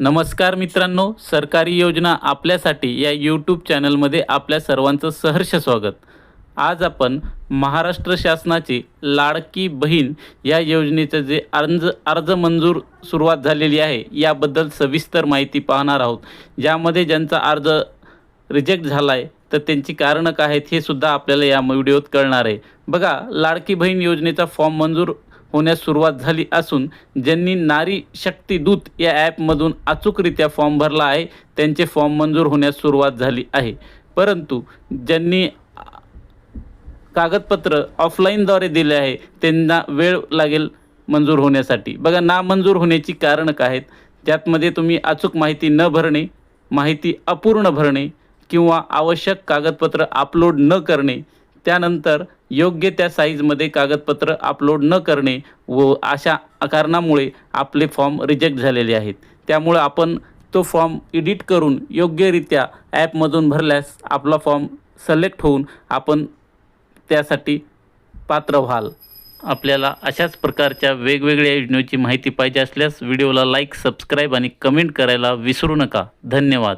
नमस्कार मित्रांनो सरकारी योजना आपल्यासाठी या यूट्यूब चॅनलमध्ये आपल्या सर्वांचं सहर्ष स्वागत. आज आपण महाराष्ट्र शासनाची लाडकी बहीण या योजनेचं जे अर्ज अर्ज मंजूर सुरुवात झालेली आहे याबद्दल सविस्तर माहिती पाहणार आहोत. ज्यामध्ये ज्यांचा अर्ज रिजेक्ट झाला आहे तर त्यांची कारणं काय आहेत हे सुद्धा आपल्याला या व्हिडिओत कळणार आहे. बघा लाडकी बहीण योजनेचा फॉर्म मंजूर होण्यास सुरुवात झाली असून ज्यांनी नारी शक्ती दूत या ॲपमधून अचूकरित्या फॉर्म भरला आहे त्यांचे फॉर्म मंजूर होण्यास सुरुवात झाली आहे. परंतु ज्यांनी कागदपत्र ऑफलाईनद्वारे दिले आहे त्यांना वेळ लागेल मंजूर होण्यासाठी. बघा नामंजूर होण्याची कारणं काय आहेत? त्यातमध्ये तुम्ही अचूक माहिती न भरणे माहिती अपूर्ण भरणे किंवा आवश्यक कागदपत्र अपलोड न करणे त्यानंतर योग्य त्या साईजमध्ये कागदपत्र अपलोड न करणे व अशा कारणामुळे आपले फॉर्म रिजेक्ट झालेले आहेत. त्यामुळं आपण तो फॉर्म एडिट करून योग्यरित्या ॲपमधून भरल्यास आपला फॉर्म सिलेक्ट होऊन आपण त्यासाठी पात्र व्हाल. आपल्याला अशाच प्रकारच्या वेगवेगळ्या योजनेची माहिती पाहिजे असल्यास व्हिडिओला लाईक सबस्क्राईब आणि कमेंट करायला विसरू नका. धन्यवाद.